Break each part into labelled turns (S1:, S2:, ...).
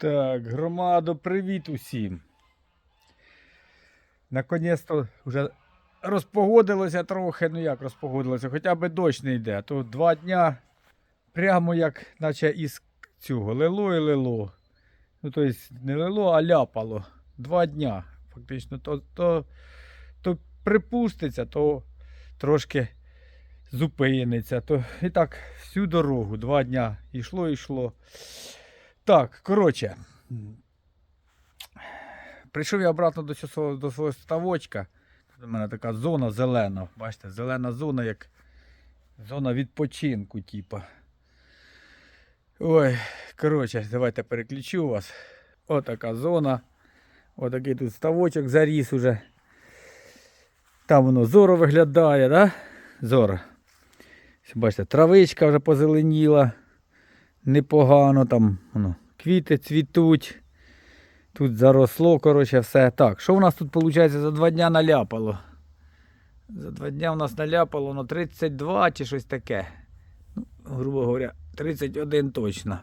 S1: Так, громадо, привіт усім. Наконець-то вже розпогодилося трохи, ну як розпогодилося, хоча б дощ не йде. То два дня прямо як наче із цього лило і лило. Ну, тобто не лило, а ляпало. Два дня. Фактично, то, то, то припуститься, то трошки зупиниться. То і так всю дорогу, два дня йшло, йшло. Так, коротше. Прийшов я обратно до свого, до свого ставочка. Тут у мене така зона зелена. Бачите, зелена зона, як зона відпочинку, типа. Ой, коротше, давайте переключу вас. Отака зона. Отакий тут ставочок заріс уже. Там воно зоро виглядає, да? Зоро. Бачите, травичка вже позеленіла. Непогано там воно, квіти цвітуть. Тут заросло, коротше, все. Так, що у нас тут, виходить, за два дня наляпало? За два дня у нас наляпало ну, 32 чи щось таке. Ну, грубо говоря, 31 точно.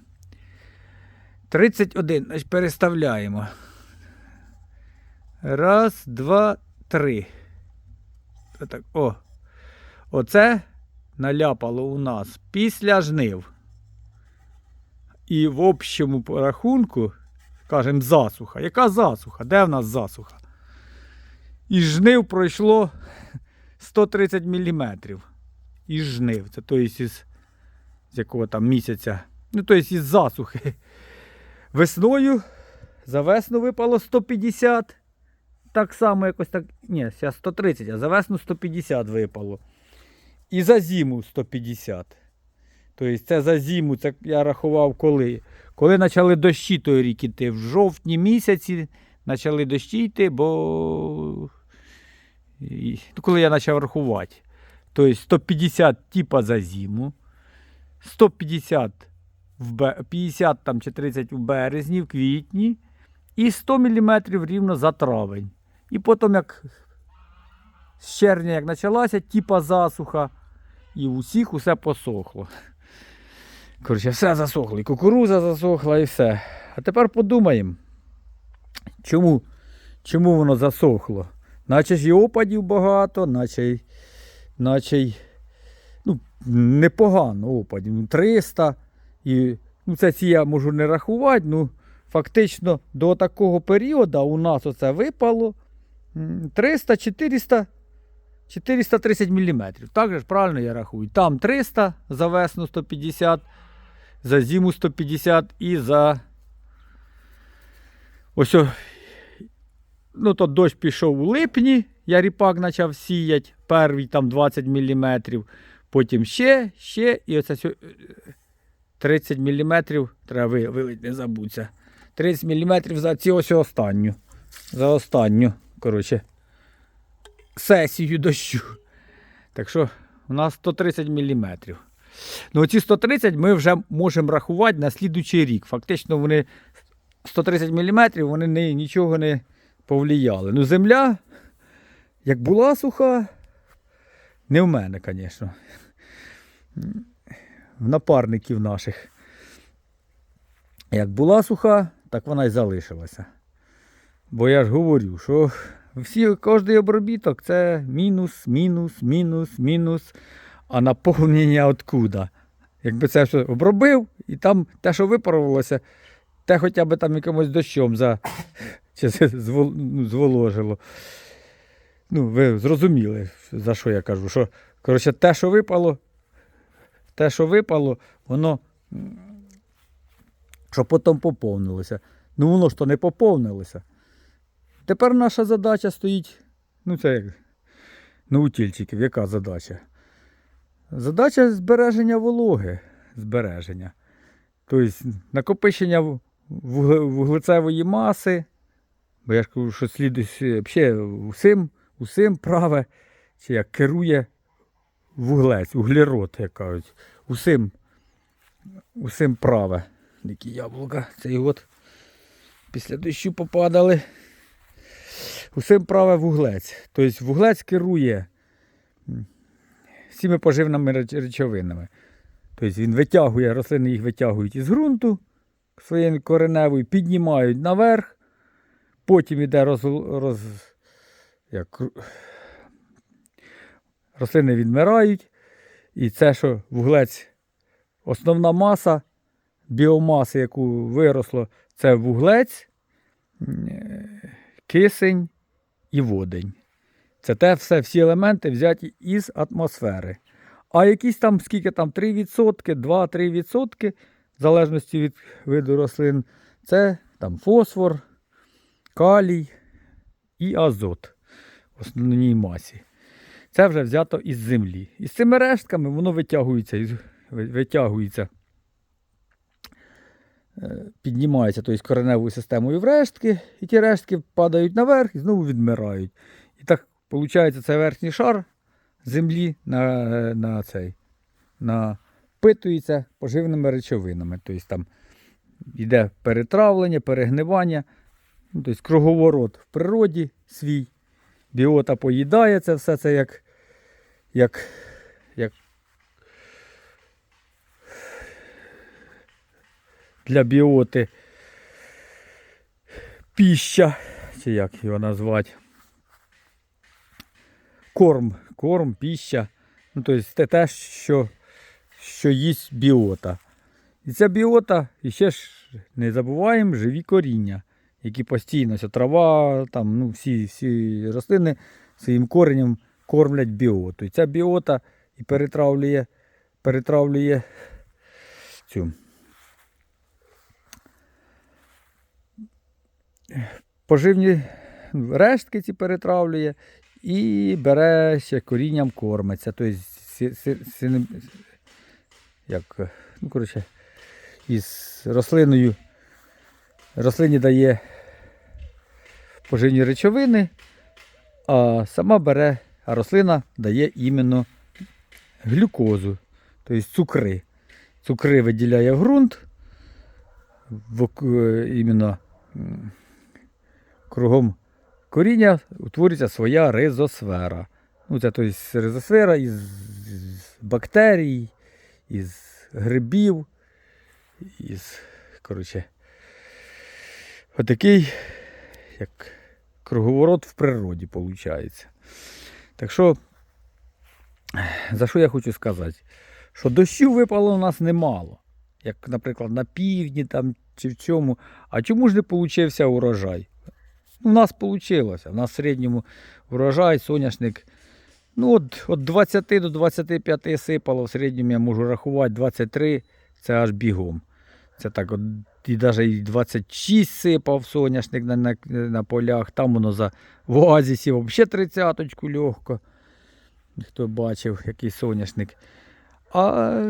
S1: 31, значить переставляємо. Раз, два, три. Отак, о. Оце наляпало у нас після жнив. І в общому порахунку, кажемо, засуха. Яка засуха? Де в нас засуха? Із жнив пройшло 130 мм. Із жнив. Це тобто із, з якого там місяця. Ну, тобто із засухи. Весною за весну випало 150. Так само якось так. Ні, зараз 130, а за весну 150 випало. І за зиму 150. Тобто це за зиму, це я рахував коли. Коли почали дощі той рік іти, в жовтні місяці почали дощі йти, бо і- ну, коли я почав рахувати. Тобто 150 типа за зиму, 150 в бе- 50 там, чи 30 в березні, в квітні, і 100 мм рівно за травень. І потім, як з червня, як почалася, типа засуха, і у всіх усе посохло. Коротше, все засохло. І кукуруза засохла, і все. А тепер подумаємо, чому, чому воно засохло? Наче ж і опадів багато, наче, наче ну, непогано опадів. Ну, 300. І, ну, це ці я можу не рахувати. Ну, фактично до такого періоду у нас оце випало 300-400 430 мм. Так же ж правильно я рахую. Там 300 за весну 150, за зиму 150 і за. Ось. Ну, то дощ пішов у липні, я ріпак почав сіяти, перший там 20 мм, потім ще, ще, і оце 30 мм треба ви- вилити, не забудься. 30 мм за цю ось останню. За останню, коротше сесію дощу. Так що у нас 130 мм. Ну, ці 130 ми вже можемо рахувати на слідуючий рік. Фактично, вони 130 мм вони не, нічого не повлияли. Ну, земля, як була суха, не в мене, звісно. В напарників наших. Як була суха, так вона й залишилася. Бо я ж говорю, що всі, кожний обробіток це мінус, мінус, мінус, мінус. А наповнення откуда? Якби це все обробив, і там те, що випарувалося, те хоча б там якимось дощом за... чи ну, зволожило. Ну, ви зрозуміли, за що я кажу. Що, коротше, те, що випало, те, що випало, воно що потім поповнилося. Ну, воно ж то не поповнилося. Тепер наша задача стоїть. Ну, це як наутільчиків, яка задача? Задача збереження вологи. Збереження. Тобто накопичення вуглецевої маси. Бо я ж кажу, що слідує взагалі усім, усім праве, чи як керує вуглець, углерод, як кажуть. Усім, усім праве. Які яблука цей от після дощу попадали. Усім праве вуглець. Тобто вуглець керує всіми поживними речовинами. Тобто він витягує, рослини їх витягують із ґрунту, своєю кореневою піднімають наверх, потім іде роз, роз, як, рослини відмирають. І це, що вуглець, основна маса біомаси, яку виросло, це вуглець, кисень і водень. Це те все, всі елементи взяті із атмосфери. А якісь там, скільки там, 3%, 2-3%, в залежності від виду рослин, це там фосфор, калій і азот в основній масі. Це вже взято із землі. І з цими рештками воно витягується, витягується, е, піднімається тобто, кореневою системою в рештки, і ті рештки падають наверх і знову відмирають. І так виходить, це верхній шар землі на, на цей, напитується поживними речовинами. Тобто там йде перетравлення, перегнивання, ну, тобто круговорот в природі свій. Біота поїдає це все це як, як, як для біоти піща, чи як його назвати. Корм, корм, піща. Ну, тобто те, те що, що їсть біота. І ця біота, і ще ж не забуваємо, живі коріння, які постійно, ця трава, там, ну, всі, всі рослини своїм коренем кормлять біоту. І ця біота і перетравлює, перетравлює цю поживні рештки ці перетравлює і бере ще корінням кормиться. Тобто, як, ну, коротше, із рослиною рослині дає поживні речовини, а сама бере, а рослина дає іменно глюкозу, тобто цукри. Цукри виділяє в ґрунт, в, е, іменно кругом коріння утворюється своя ризосфера. Ну, це тобто, ризосфера із, бактерій, із грибів, із, коротше, отакий, як круговорот в природі виходить. Так що, за що я хочу сказати? Що дощів випало у нас немало. Як, наприклад, на півдні там, чи в цьому. А чому ж не получився урожай? У нас вийшло. У нас в середньому урожай, соняшник. Ну, от, от 20 до 25 сипало, в середньому я можу рахувати 23, це аж бігом. Це так, от, і навіть і 26 сипав соняшник на, на, на полях, там воно за в оазісі взагалі тридцяточку легко. Хто бачив, який соняшник. А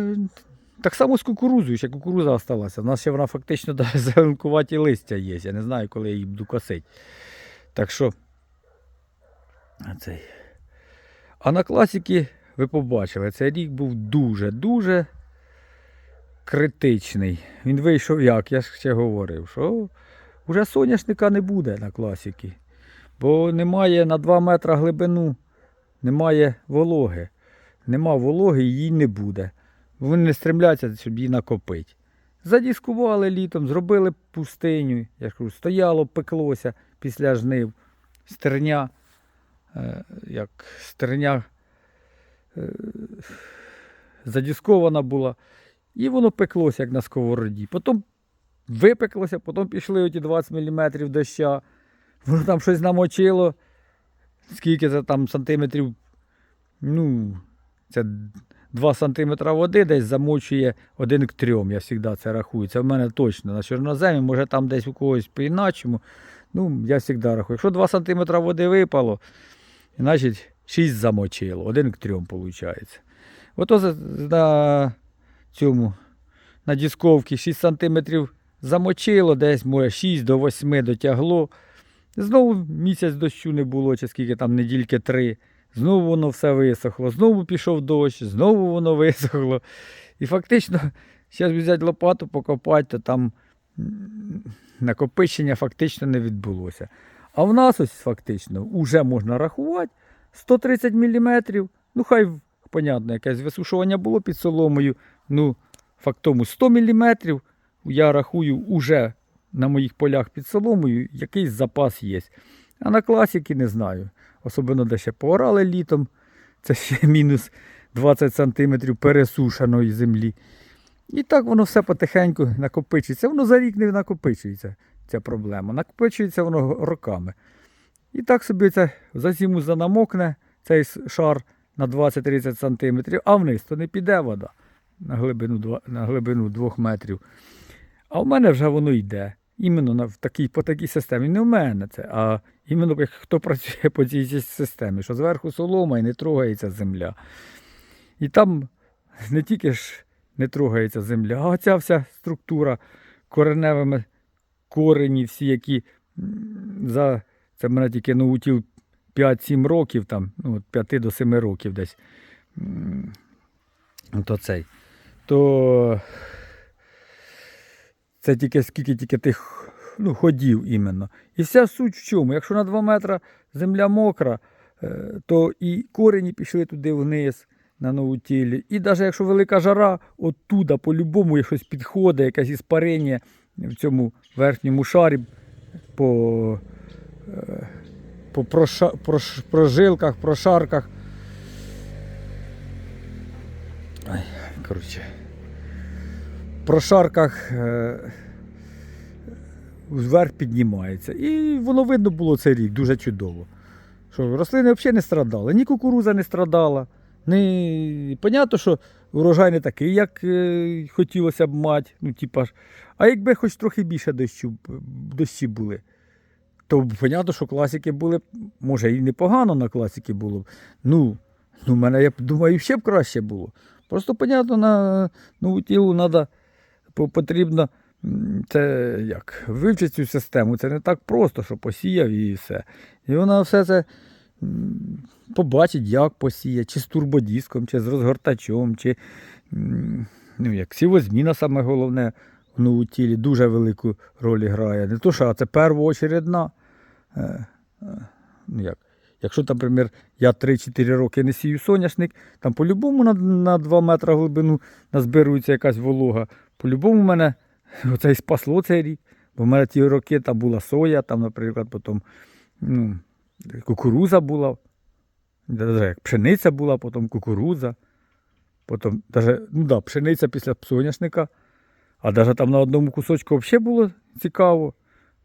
S1: так само з кукурузою, ще кукуруза залишилася. У нас ще вона фактично да, зеленкуваті листя є. Я не знаю, коли я її буду косити. Так що. Цей. А на класіки ви побачили, цей рік був дуже-дуже критичний. Він вийшов як, я ж ще говорив, що вже соняшника не буде на класіки. Бо немає на 2 метри глибину, немає вологи. Нема вологи, її не буде. Вони не стремляться, щоб її накопити. Задіскували літом, зробили пустиню, я ж кажу, стояло, пеклося після жнив. Стерня, е, як стерня е, задіскована була. І воно пеклося, як на сковороді. Потім випеклося, потім пішли оті 20 мм доща. Воно там щось намочило. Скільки це там сантиметрів? Ну, це 2 см води десь замочує 1 к 3. Я завжди це рахую. Це в мене точно на чорноземі, може там десь у когось по-іначому. Ну, я завжди рахую. Якщо 2 см води випало, значить 6 замочило. 1 к 3 виходить. Ото на цьому, на дісковці 6 см замочило, десь може 6 до 8 дотягло. Знову місяць дощу не було, чи скільки там недільки три. Знову воно все висохло, знову пішов дощ, знову воно висохло. І фактично, зараз взяти лопату, покопати, то там накопичення фактично не відбулося. А в нас ось фактично вже можна рахувати 130 мм. Ну, хай, понятно, якесь висушування було під соломою. Ну, фактому 100 мм я рахую, уже на моїх полях під соломою якийсь запас є. А на класіки не знаю. Особливо де ще поорали літом. Це ще мінус 20 см пересушеної землі. І так воно все потихеньку накопичується. Воно за рік не накопичується, ця проблема. Накопичується воно роками. І так собі це за зиму занамокне цей шар на 20-30 см, а вниз то не піде вода на глибину, на глибину 2 метрів. А в мене вже воно йде. Іменно в такій, по такій системі. Не в мене це, а іменно хто працює по цій системі, що зверху солома і не трогається земля. І там не тільки ж не трогається земля, а ця вся структура кореневими корені, всі, які за це мене тільки наутіл 5-7 років, там, ну, от 5 до 7 років десь. То цей. То це тільки скільки тільки тих ну, ходів іменно. І вся суть в чому? Якщо на 2 метри земля мокра, е, то і корені пішли туди вниз на наутілі. І навіть якщо велика жара, оттуда по-любому щось підходить, якесь іспарення в цьому верхньому шарі по, е, по проша, прош, прожилках, прошарках. Ай, коротше. Прошарках е, вверх піднімається. І воно видно було цей рік дуже чудово. Що рослини взагалі не страдали, ні кукуруза не страдала. Ні... Понятно, що урожай не такий, як е, хотілося б мати. Ну, типа. А якби хоч трохи більше дощу, дощі були, то понятно, що класики були, б, може, і непогано на класики було. Ну, ну, мене, я думаю, ще б краще було. Просто, понятно, на ну, тілу треба потрібно це як, вивчити цю систему. Це не так просто, що посіяв і все. І вона все це побачить, як посіє, чи з турбодіском, чи з розгортачом, чи ну, як сівозміна саме головне в ноутілі дуже велику роль грає. Не то, що це первоочередна. Е, е, ну, як. Якщо, наприклад, я 3-4 роки не сію соняшник, там по-любому на, на 2 метри глибину назбирується якась волога. По-любому в мене оце і спасло цей рік. Бо в мене ті роки там була соя, там, наприклад, потім ну, кукуруза була, пшениця була, потім кукуруза, потім даже, ну да, пшениця після соняшника. А навіть там на одному кусочку взагалі було цікаво.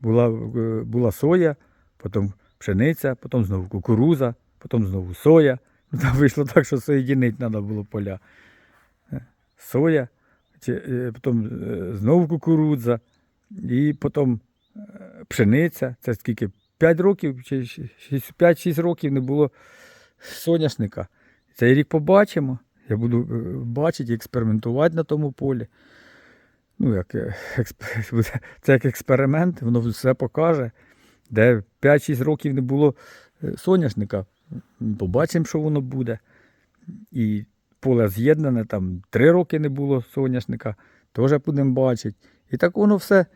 S1: Була, е, була соя, потім пшениця, потім знову кукуруза, потім знову соя. Ну, там вийшло так, що соєдинити треба було поля. Е, Соя, е, потім е, знову кукурудза, і потім пшениця. Це скільки? 5 років чи 5-6 років не було соняшника. Цей рік побачимо. Я буду бачити, експериментувати на тому полі. Ну, як, це як експеримент, воно все покаже. Де 5-6 років не було е, соняшника, побачимо, що воно буде. І поле з'єднане, там 3 роки не було соняшника, теж будемо бачити. І так воно все,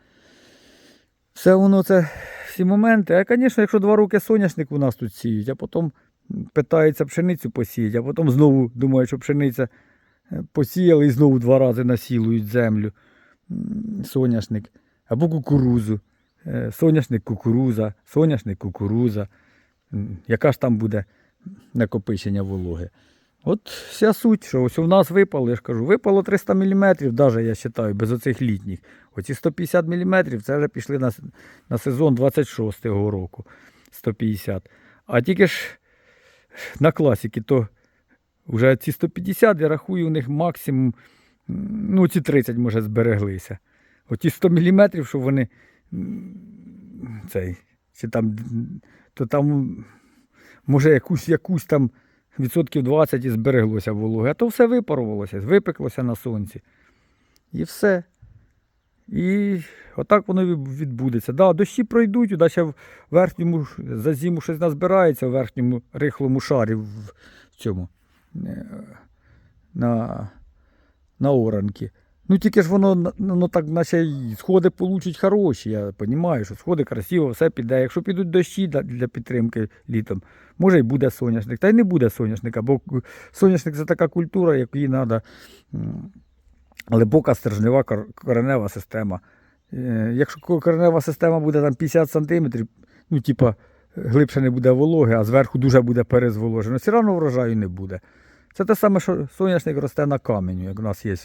S1: все воно це, всі моменти. А, звісно, якщо 2 роки соняшник у нас тут сіють, а потім питаються пшеницю посіяти, а потім знову думають, що пшениця е, посіяли і знову два рази насілують землю соняшник або кукурузу. Е, Соняшник кукуруза, соняшник кукуруза. Яка ж там буде накопичення вологи? От вся суть, що ось у нас випало, я ж кажу, випало 300 мм, навіть я вважаю, без оцих літніх. Оці 150 мм це вже пішли на, на сезон 26-го року. 150. А тільки ж на класіки, то вже ці 150, я рахую, у них максимум, ну, ці 30 може збереглися. Оті 100 мм, що вони цей, чи там, то там, може, якусь, якусь там відсотків 20 і збереглося вологи, а то все випарувалося, випеклося на сонці. І все. І отак воно відбудеться. Да, дощі пройдуть, да, ще в верхньому за зиму щось назбирається в верхньому рихлому шарі в, в цьому е, на, на оранки. Ну тільки ж воно ну, так, наче сходи получать хороші. Я розумію, що сходи красиво, все піде. Якщо підуть дощі для, підтримки літом, може й буде соняшник. Та й не буде соняшника, бо соняшник це така культура, якій треба глибока стержнева кор- коренева система. Е, Якщо коренева система буде там 50 см, ну, типа, глибше не буде вологи, а зверху дуже буде перезволожено, все одно врожаю не буде. Це те саме, що соняшник росте на каменю, як у нас є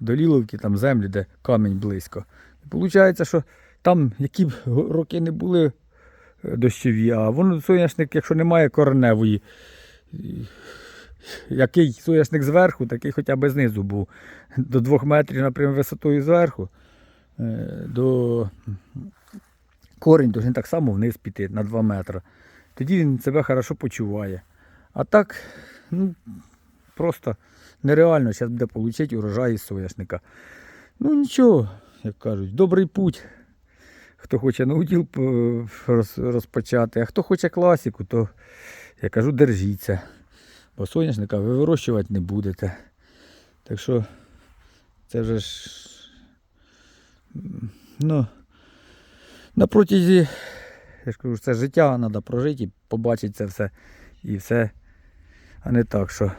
S1: в доліловці, там землі, де камінь близько. Виходить, що там, які б роки не були е, дощові, а воно соняшник, якщо немає кореневої, який соняшник зверху, такий хоча б знизу був. До 2 метрів, наприклад, висотою зверху, е, до корінь повинен так само вниз піти на 2 метри. Тоді він себе хорошо почуває. А так, ну, просто нереально зараз буде отримати урожай із соняшника. Ну нічого, як кажуть, добрий путь. Хто хоче науділ по- розпочати, а хто хоче класику, то я кажу, держіться. Бо соняшника ви вирощувати не будете. Так що це вже ж. Ну, на протязі, я ж кажу, це життя треба прожити і побачити це все і все. А не так, що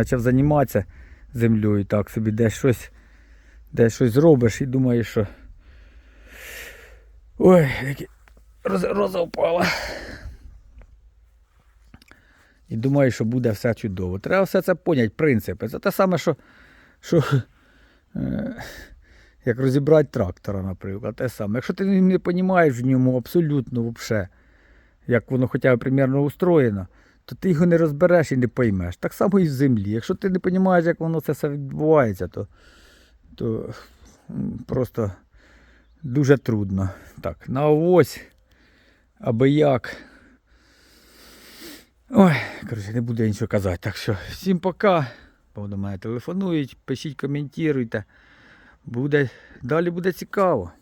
S1: почав займатися землею, так собі десь щось, десь щось зробиш і думаєш, що. Ой, які роза, впала. І думаєш, що буде все чудово. Треба все це поняти, принципи. Це те саме, що, що е, як розібрати трактора, наприклад. Те саме. Якщо ти не розумієш в ньому абсолютно взагалі, як воно хоча б примірно устроєно, то ти його не розбереш і не поймеш. Так само і в землі. Якщо ти не розумієш, як воно це все відбувається, то, то просто дуже трудно. Так, на ось, аби як. Ой, коротше, не буду нічого казати. Так що всім пока. До мене телефонують, пишіть, коментуйте. Буде, далі буде цікаво.